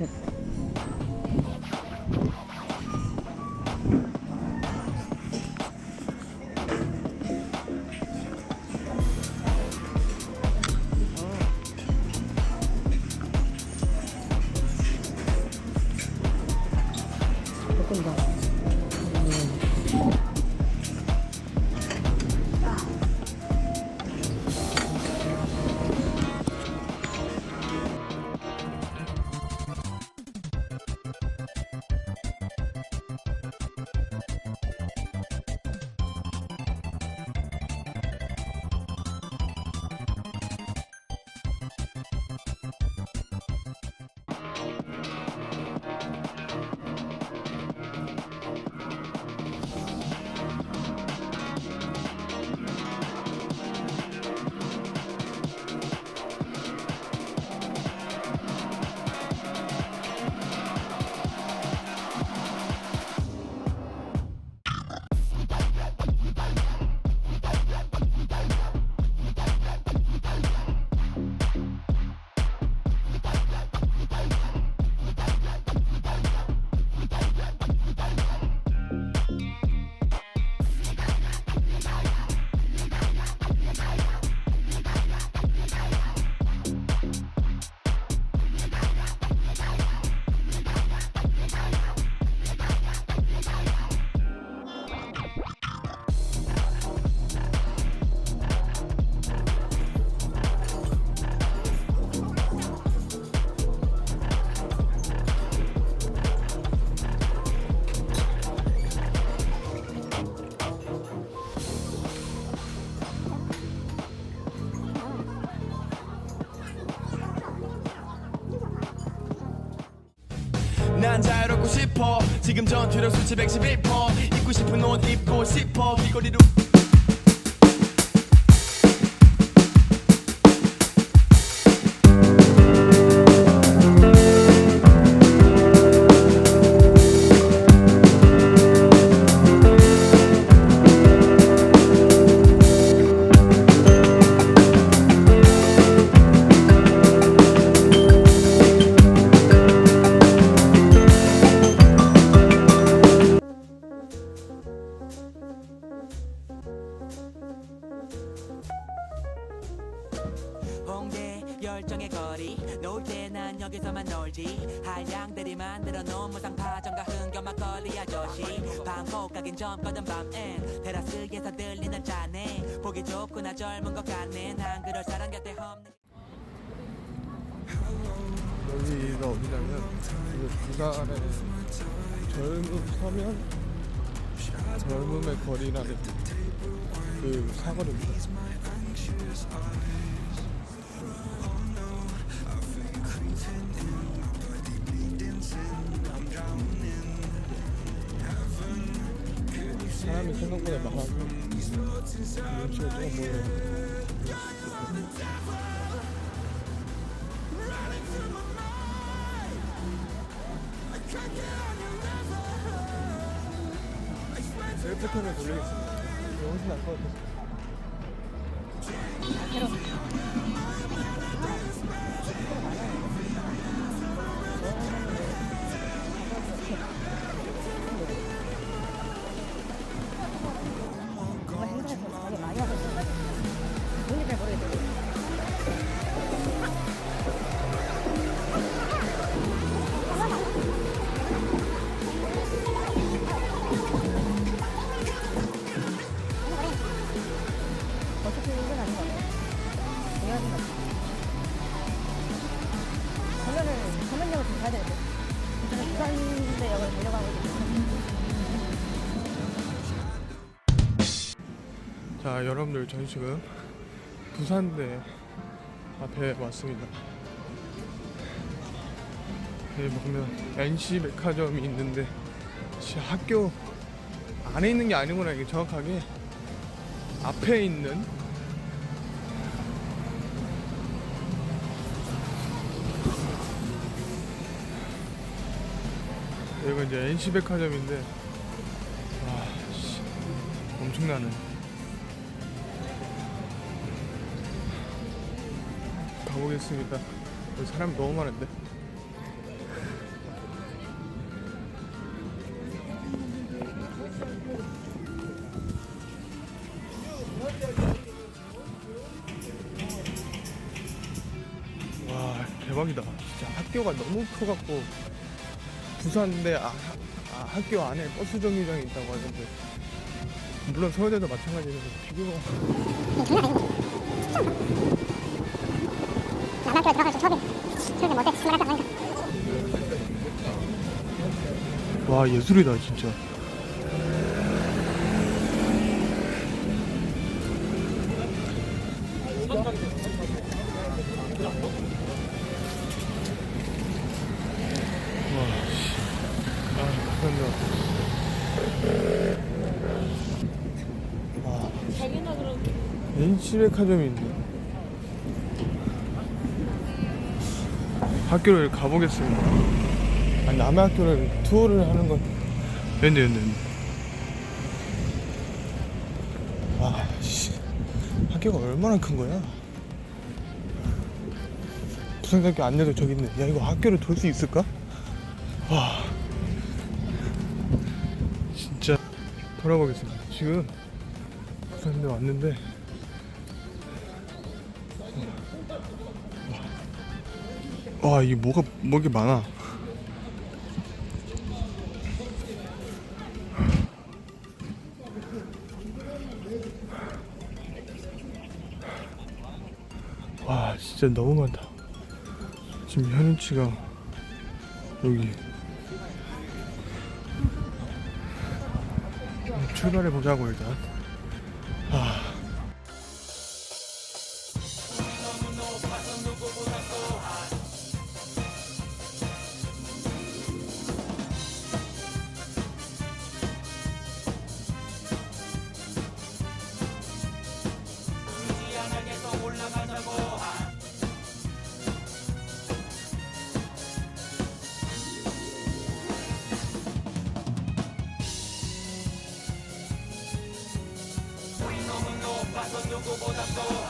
조금 지금 전투력 수치 111% 입고 싶은 옷 입고 싶어. 길거리로 열정의 거리. 놀 때 난 여기서만 놀지. 한량들이 만들어 놓은 무상 파전과 흥겨 막걸리 아저씨. 방콕 가긴 전거든 밤엔 테라스에서 들리는 잔에. 보기 좋구나 젊은 것 같네. 난 그럴 사람 곁에 없는 여기가 어디냐면 그 부산의 젊음 서면 젊음의 거리라는 그 사거리입니다. 사람이 생각보다 많아서 눈치가 조금 보여요. 셀프캠을 돌리겠습니다. 훨씬 나을 것 같아서. 자 여러분들 저희 지금 부산대 앞에 왔습니다. 여기 보면 NC 백화점이 있는데 진짜 학교 안에 있는 게 아니구나 이게 정확하게. 앞에 있는. 여기가 이제 NC 백화점인데 와 씨, 엄청나네. 가보겠습니다. 사람 너무 많은데. 와 대박이다. 진짜 학교가 너무 커갖고 부산대 아, 아, 학교 안에 버스 정류장이 있다고 하던데 물론 서울대도 마찬가지인데 비교가 남학교에 들어가서 처음에 처음에 못해 스물 살 하니까 와 예술이다 진짜 와, 씨. 아. 와, NC백화점이 있네. 학교를 가보겠습니다. 아니, 남의 학교를 투어를 하는 건 됐네 됐네 와 씨. 학교가 얼마나 큰 거야 부산대학교 안내도 저기 있네 야 이거 학교를 돌 수 있을까? 와 진짜 돌아보겠습니다 지금 부산대 왔는데 와 이게 뭐가 뭐게 많아? 와 진짜 너무 많다. 지금 현우치가 여기. 출발해 보자고 일단 こぼだそう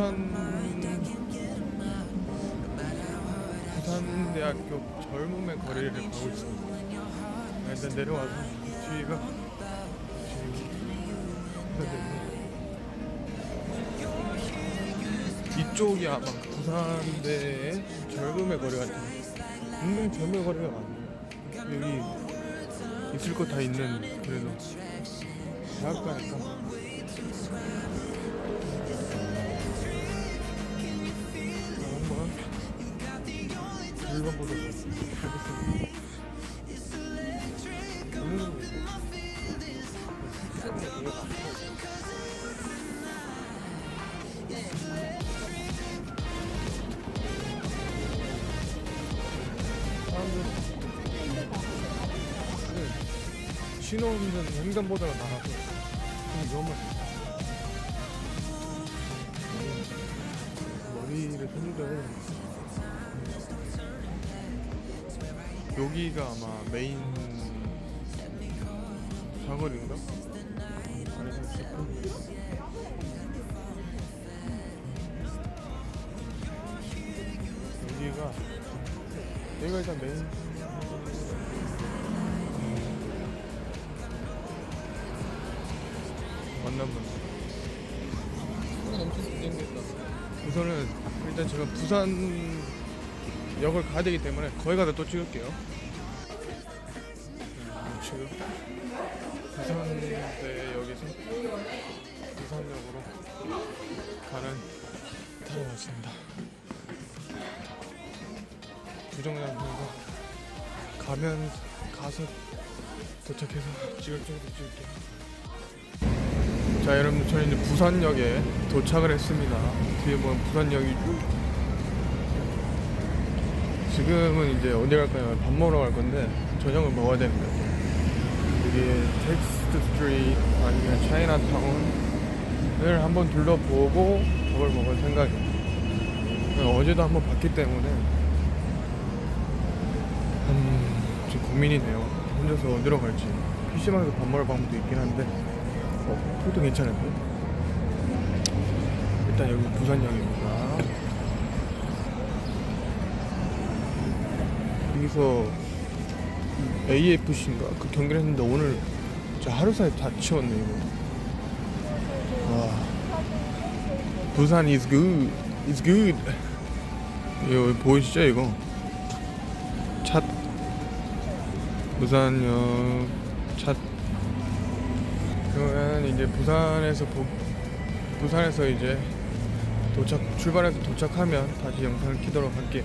부산 부산대학교 젊음의 거리를 가고 있습니다. 아, 일단 내려와서 뒤가 지금 이쪽이 아마 부산대의 젊음의 거리 같은 은근 젊음의 거리가 많네요. 여기 있을 거 다 있는 그래도 대학가니까 1번 보도 신호 없는 횡단보도가 많아서 좀 위험할 수 여기가 아마 메인 사거리인가? 아니면 싶은 여기가 여기가 일단 메인 만나면 엄청 긴장됐다. 우선은 일단 제가 부산 역을 가야 되기 때문에 거기 가서 또 찍을게요. 음, 지금 부산대 여기서 부산역으로 가는 타고 왔습니다. 부정장에서 가면 가서 도착해서 찍을 정도 찍을게요. 자 여러분 저는 이제 부산역에 도착을 했습니다. 뒤에 보면 부산역이 쭉 지금은 이제 어디 갈까요? 밥 먹으러 갈 건데 저녁을 먹어야 됩니다 여기 텍스트 스트리트 아니면 차이나타운을 한번 둘러보고 밥을 먹을 생각이에요. 어제도 한번 봤기 때문에. 음, 지금 고민이네요. 혼자서 어디로 갈지. PC방에서 밥 먹을 방법도 있긴 한데. 어, 그것도 괜찮은데? 일단 여기 부산역입니다 여기서 AFC인가? 그 경기를 했는데 오늘 진짜 하루 사이 다 치웠네 이거. 와. 부산 is good is good. 이거 보이시죠 이거? 찻. 부산역 찻. 그러면 이제 부산에서 보, 부산에서 이제 도착 출발해서 도착하면 다시 영상을 키도록 할게요.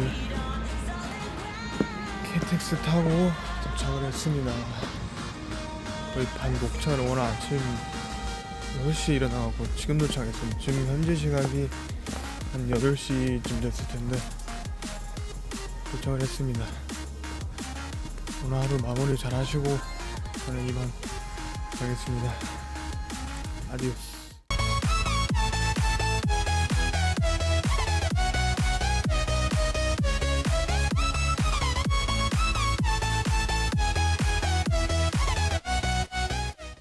여러분들 KTX 타고 도착을 했습니다. 거의 반 녹차는 오늘 아침 6시에 일어나고 지금 도착했습니다. 지금 현재 시각이 한 8시쯤 됐을 텐데 도착을 했습니다. 오늘 하루 마무리 잘 하시고 저는 이만 가겠습니다. 아디오스.